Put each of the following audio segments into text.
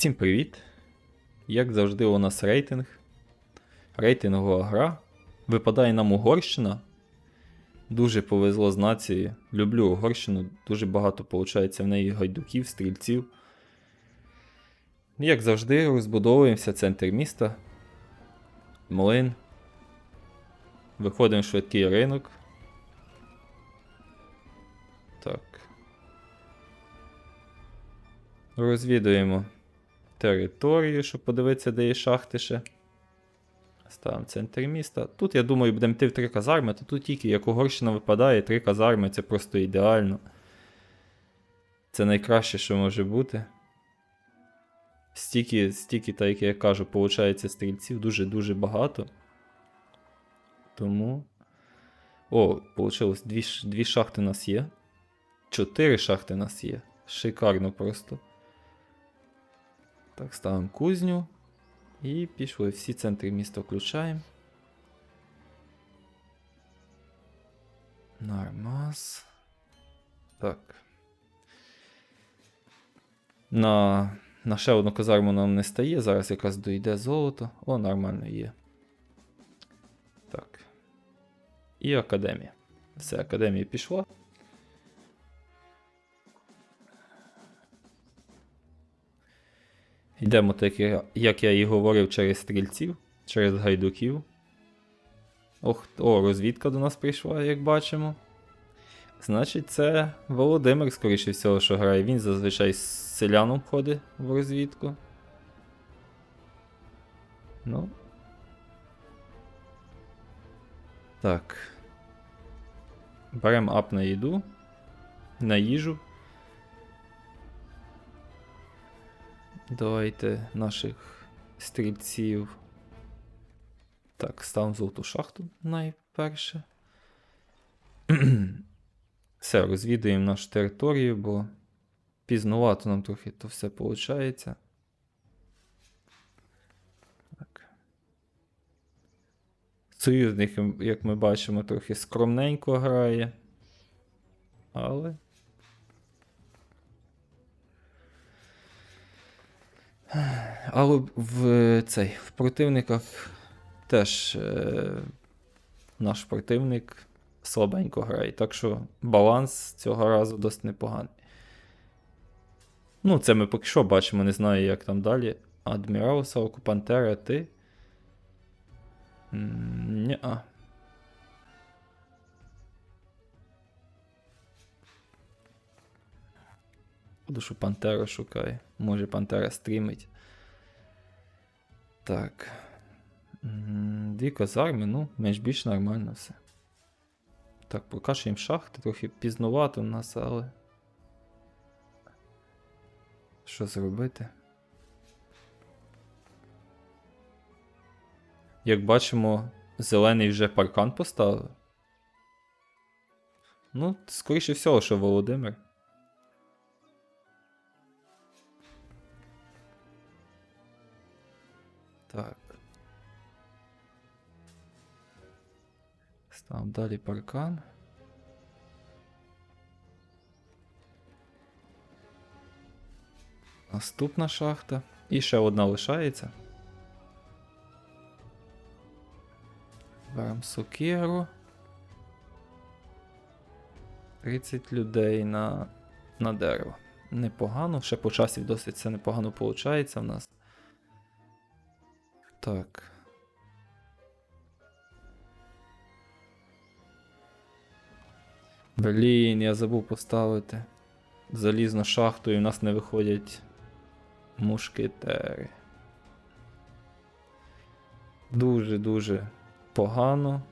Всім привіт! Як завжди, у нас рейтинг. Рейтингова гра. Випадає нам Угорщина. Дуже повезло з нацією. Люблю Угорщину, дуже багато виходить в неї гайдуків, стрільців. Як завжди, розбудовуємося центр міста. Млин. Виходимо в швидкий ринок. Так. Розвідуємо територію, щоб подивитися, де є шахти ще. Ставимо центр міста. Тут, я думаю, будемо йти в три казарми, то тут тільки як Угорщина випадає, три казарми це просто ідеально. Це найкраще, що може бути. Стільки, стільки, так як я кажу, виходить стрільців дуже-дуже багато. Тому. О, вийшло, дві, дві шахти у нас є. Чотири шахти у нас є. Шикарно просто. Так, ставимо кузню. І пішли. Всі центри міста включаємо. Нормас. Так. На, на ще одну казарму нам не стає. Зараз якраз дойде золото. О, нормально є. Так. І академія. Все, академія пішла. Йдемо так, як я і говорив, через стрільців, через гайдуків. Ох, о, розвідка до нас прийшла, як бачимо. Значить, це Володимир, скоріше всього, що грає. Він зазвичай з селяном ходить в розвідку. Ну. Так. Беремо ап на їду. На їжу. Давайте наших стрільців. Так, ставимо золоту шахту найперше. Все, розвідуємо нашу територію, бо пізнувато нам трохи то все виходить. Союзник, як ми бачимо, трохи скромненько грає. Але. Але в цей в противниках теж е, наш противник слабенько грає. Так що баланс цього разу досить непоганий. Ну, це ми поки що бачимо, не знаю, як там далі. Адмірауса, Окупантера, ти. Ні-а. Буду, що Пантера шукає. Може Пантера стрімить. Так. Дві казарми, ну, менш більш нормально все. Так, покажемо шахти, трохи пізнувато у нас, але. Що зробити? Як бачимо, зелений вже паркан поставив. Ну, скоріше всього, що Володимир. Так. Став далі паркан. Наступна шахта. І ще одна лишається. Беремо сокиру. 30 людей на, на дерево. Непогано. Ще по часі досить це непогано виходить в нас. Так. Блін, я забув поставити залізну шахту і в нас не виходять мушкетери. Дуже-дуже погано.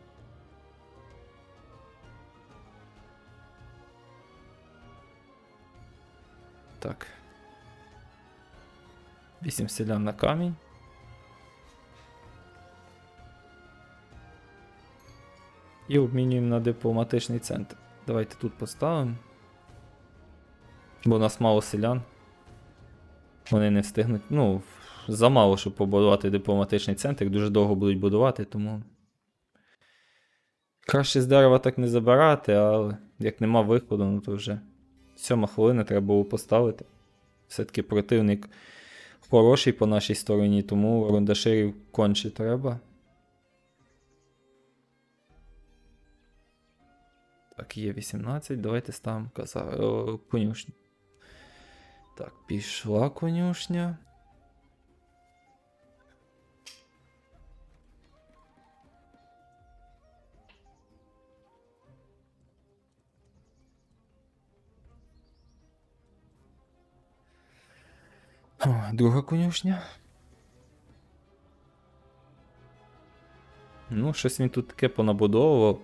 Так. Вісім селян на камінь. І обмінюємо на дипломатичний центр. Давайте тут поставимо. Бо у нас мало селян. Вони не встигнуть. Ну, замало, щоб побудувати дипломатичний центр. Дуже довго будуть будувати, тому. Краще з дерева так не забирати, але як нема виходу, ну то вже сьома хвилина треба було поставити. Все-таки противник хороший по нашій стороні, тому рундаширів конче треба. Так, є 18, давайте ставимо каза... о, конюшню. Так, пішла конюшня. Друга конюшня. Ну, щось він тут таке понабудовував.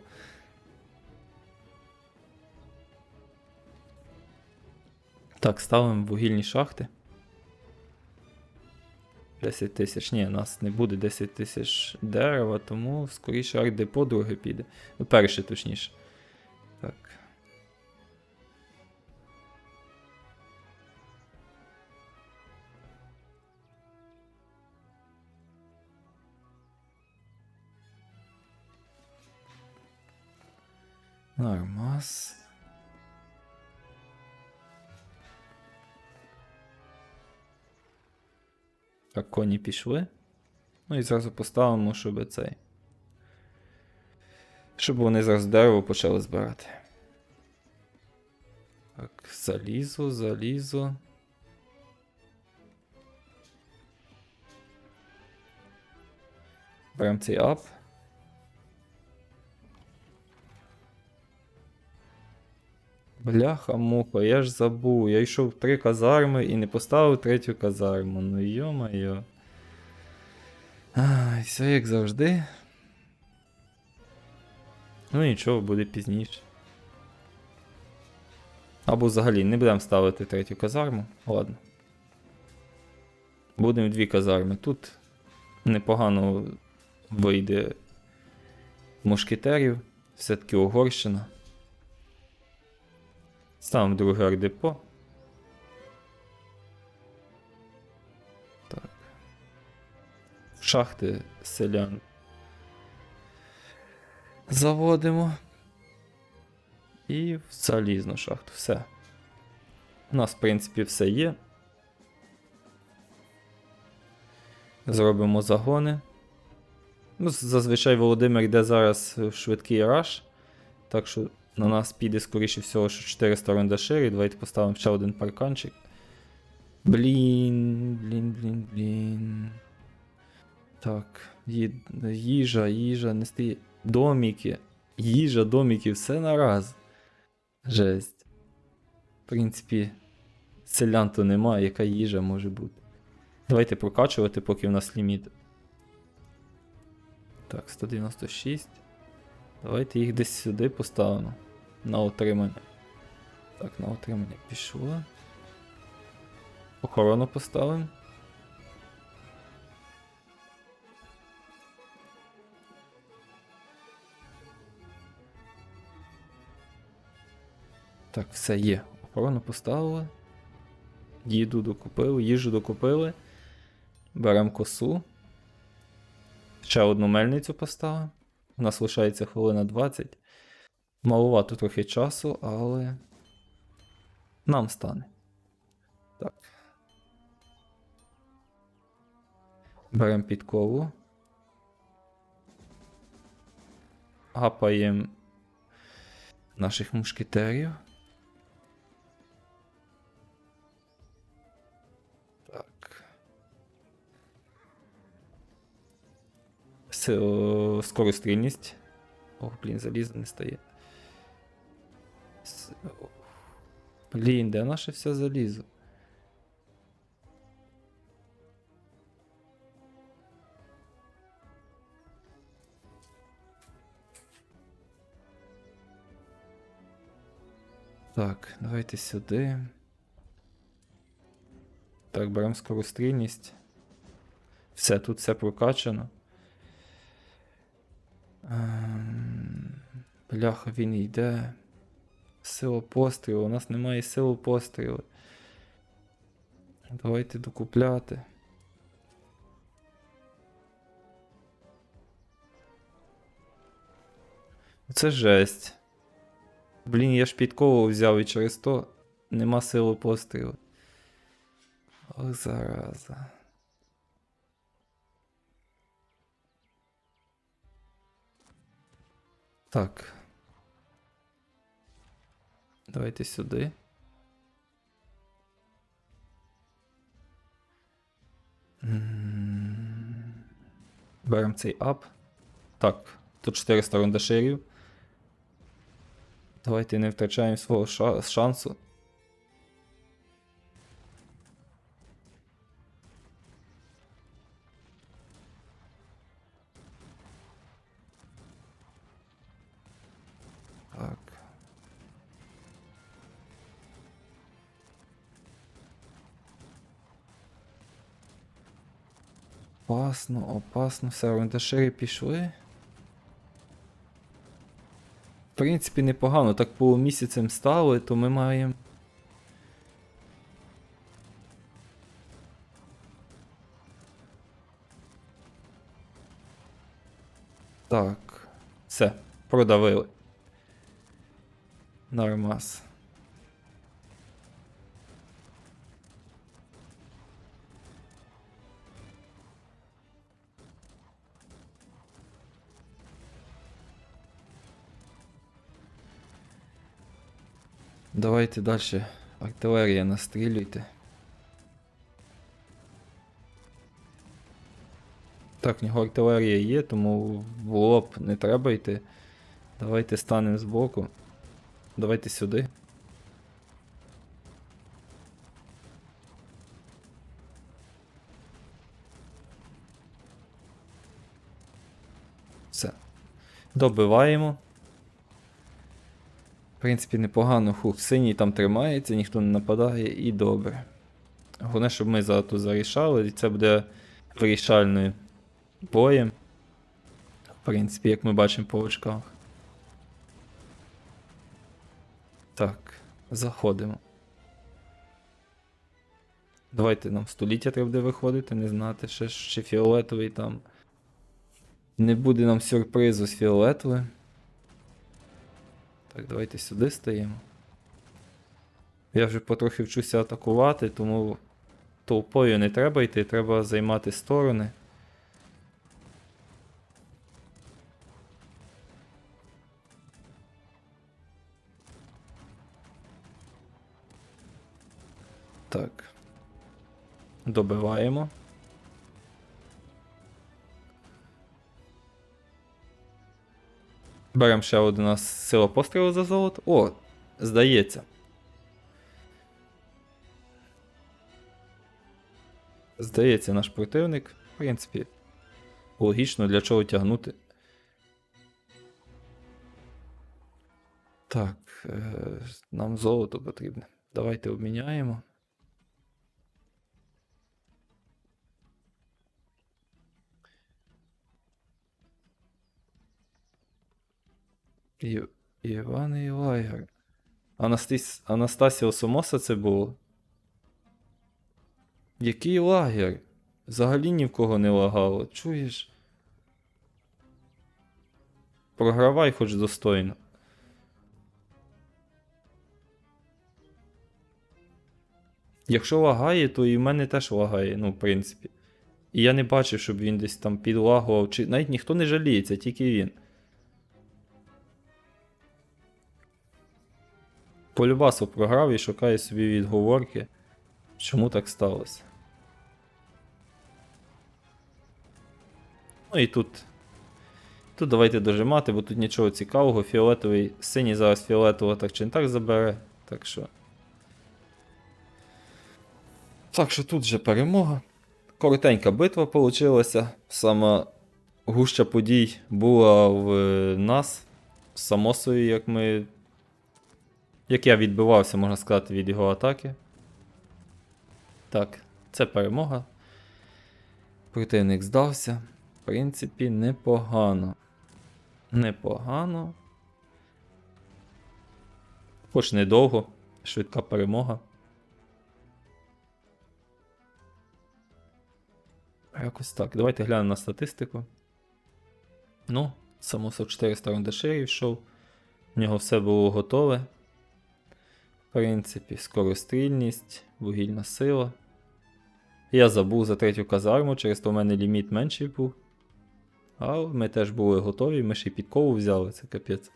Так, ставимо вугільні шахти. 10 тисяч. Ні, у нас не буде 10 тисяч дерева, тому скоріше арт-депо друге піде. Ну, перше точніше. Так. Нормас. Так, коні пішли. Ну і зразу поставимо, щоб цей. Щоб вони зараз дерево почали збирати. Так, залізо, залізо. Беремо цей ап. Бляха муха, я ж забув. Я йшов в три казарми і не поставив третю казарму. Ну йо-моє. Ай, все як завжди. Ну нічого, буде пізніше. Або взагалі не будемо ставити третю казарму. Ладно. Будемо дві казарми. Тут непогано вийде мушкетерів. Все-таки Угорщина. Ставимо друге ардепо. Так. В шахти селян. Заводимо. І в залізну шахту. Все. У нас, в принципі, все є. Зробимо загони. Ну, зазвичай Володимир йде зараз в швидкий раш. Так що на нас піде, скоріше всього, що 400 рундаширів. Давайте поставимо ще один парканчик. Блін, блін, блін, блін. Так, їжа, їжа, не стає. Доміки. Їжа, доміки, все на раз. Жесть. В принципі, селян то немає, яка їжа може бути. Давайте прокачувати, поки в нас ліміт. Так, 196. Давайте їх десь сюди поставимо. На отримання. Так, на отримання пішло. Охорону поставимо. Так, все є. Охорону поставили. Їду докупили, їжу докупили. Беремо косу. Ще одну мельницю поставимо. У нас лишається хвилина 20. Малувато трохи часу, але нам стане. Так. Беремо підкову. Гапаємо наших мушкетерів. Так. С- о, блін, залізо не стає. Блін, де наше все залізо? Так, давайте сюди. Так, беремо скорострільність. Все, тут все прокачано. Ем, Бляха, він йде. Сила пострілу. У нас немає сили пострілу. Давайте докупляти. Це жесть. Блін, я ж підкову взяв і через то нема сили пострілу. Ох, зараза. Так. Давайте сюди. Беремо цей ап. Так, тут 400 рундаширів. Давайте не втрачаємо свого шансу. Опасно, опасно, все, рундашири пішли. В принципі, непогано, так полумісяцем стали, то ми маємо. Так. Все, продавили. Нормас. Давайте далі. Артилерія настрілюйте. Так, в нього артилерія є, тому в лоб не треба йти. Давайте станемо збоку. Давайте сюди. Все. Добиваємо. Принципі, непогано хух. Синій там тримається, ніхто не нападає і добре. Головне, щоб ми за тут зарішали, і це буде вирішальною боєм. В принципі, як ми бачимо по очках. Так, заходимо. Давайте нам століття треба буде виходити, не знати, ще, чи фіолетовий там. Не буде нам сюрпризу з фіолетовим. Так, давайте сюди стаємо. Я вже потрохи вчуся атакувати, тому толпою не треба йти, треба займати сторони. Так. Добиваємо. Беремо ще один сила пострілу за золото. О, здається. Здається, наш противник. В принципі, логічно для чого тягнути. Так, е, нам золото потрібне. Давайте обміняємо. І, Іван і Лагер. Анастас... Анастасіо Сомоса це було. Який лагер? Взагалі ні в кого не лагало. Чуєш? Програвай хоч достойно. Якщо лагає, то і в мене теж лагає, ну, в принципі. І я не бачив, щоб він десь там підлагував, чи навіть ніхто не жаліється, тільки він. Полюбасу програв і шукає собі відговорки, чому так сталося. Ну і тут. Тут давайте дожимати, бо тут нічого цікавого. Фіолетовий, синій зараз фіолетово так чи не так забере. Так що. Так що тут вже перемога. Коротенька битва вийшла. Сама гуща подій була в нас. з Самосою, як ми. Як я відбивався, можна сказати, від його атаки. Так, це перемога. Противник здався. В принципі, непогано. Непогано. Хоч недовго. Швидка перемога. Якось так. Давайте глянемо на статистику. Ну, Самосов 400 рундаширів йшов. У нього все було готове. Принципі, скорострільність, вугільна сила. Я забув за третю казарму, через то в мене ліміт менший був. А ми теж були готові, ми ще й підкову взяли, це капець.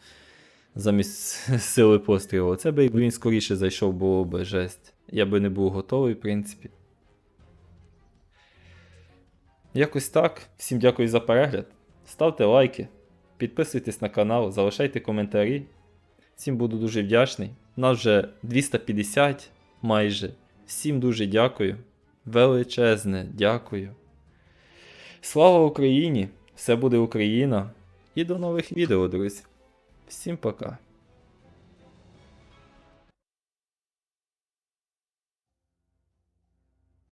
Замість сили пострілу. Це би він скоріше зайшов, було б жесть. Я би не був готовий, в принципі. Якось так. Всім дякую за перегляд. Ставте лайки, підписуйтесь на канал, залишайте коментарі. Всім буду дуже вдячний. Нас вже 250 майже. Всім дуже дякую. Величезне дякую. Слава Україні! Все буде Україна! І до нових відео, друзі. Всім пока.